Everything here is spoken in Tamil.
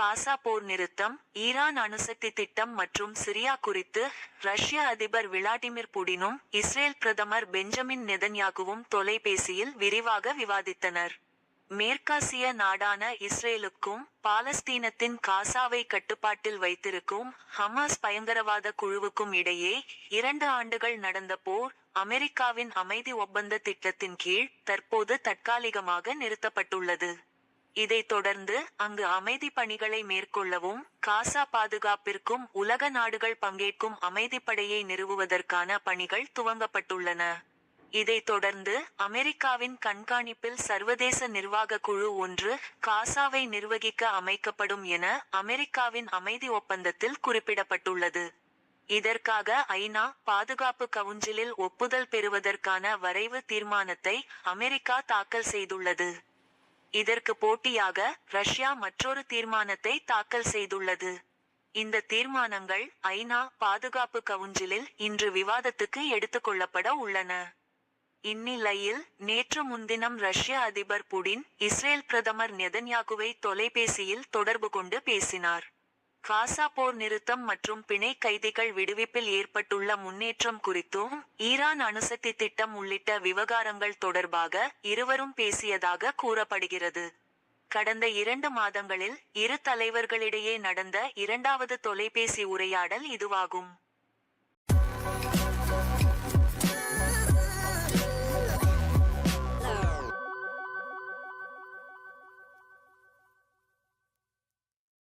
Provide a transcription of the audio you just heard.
காசா போர் நிறுத்தம் ஈரான் அணுசக்தி திட்டம் மற்றும் சிரியா குறித்து ரஷ்ய அதிபர் விளாடிமிர் புடினும் இஸ்ரேல் பிரதமர் பெஞ்சமின் நெதன்யாகுவும் தொலைபேசியில் விரிவாக விவாதித்தனர். மேற்காசிய நாடான இஸ்ரேலுக்கும் பாலஸ்தீனத்தின் காசாவை கட்டுப்பாட்டில் வைத்திருக்கும் ஹமாஸ் பயங்கரவாத குழுவுக்கும் இடையே இரண்டு ஆண்டுகள் நடந்த போர் அமெரிக்காவின் அமைதி ஒப்பந்த திட்டத்தின் கீழ் தற்போது தற்காலிகமாக நிறுத்தப்பட்டுள்ளது. இதைத் தொடர்ந்து அங்கு அமைதி பணிகளை மேற்கொள்ளவும் காசா பாதுகாப்பிற்கும் உலக நாடுகள் பங்கேற்கும் அமைதிப்படையை நிறுவுவதற்கான பணிகள் துவங்கப்பட்டுள்ளன. இதைத் தொடர்ந்து அமெரிக்காவின் கண்காணிப்பில் சர்வதேச நிர்வாக குழு ஒன்று காசாவை நிர்வகிக்க அமைக்கப்படும் என அமெரிக்காவின் அமைதி ஒப்பந்தத்தில் குறிப்பிடப்பட்டுள்ளது. இதற்காக ஐநா பாதுகாப்பு கவுன்சிலில் ஒப்புதல் பெறுவதற்கான வரைவு தீர்மானத்தை அமெரிக்கா தாக்கல் செய்துள்ளது. இதற்கு போட்டியாக ரஷ்யா மற்றொரு தீர்மானத்தை தாக்கல் செய்துள்ளது. இந்த தீர்மானங்கள் ஐநா பாதுகாப்பு கவுன்சிலில் இன்று விவாதத்துக்கு எடுத்துக்கொள்ளப்பட உள்ளன. இந்நிலையில் நேற்று முன்தினம் ரஷ்ய அதிபர் புடின் இஸ்ரேல் பிரதமர் நெதன்யாகுவை தொலைபேசியில் தொடர்பு கொண்டு பேசினார். காசா போர் நிறுத்தம் மற்றும் பிணை கைதிகள் விடுவிப்பில் ஏற்பட்டுள்ள முன்னேற்றம் குறித்தும் ஈரான் அணுசக்தி திட்டம் உள்ளிட்ட விவகாரங்கள் தொடர்பாக இருவரும் பேசியதாக கூறப்படுகிறது. கடந்த இரண்டு மாதங்களில் இரு தலைவர்களிடையே நடந்த இரண்டாவது தொலைபேசி உரையாடல் இதுவாகும்.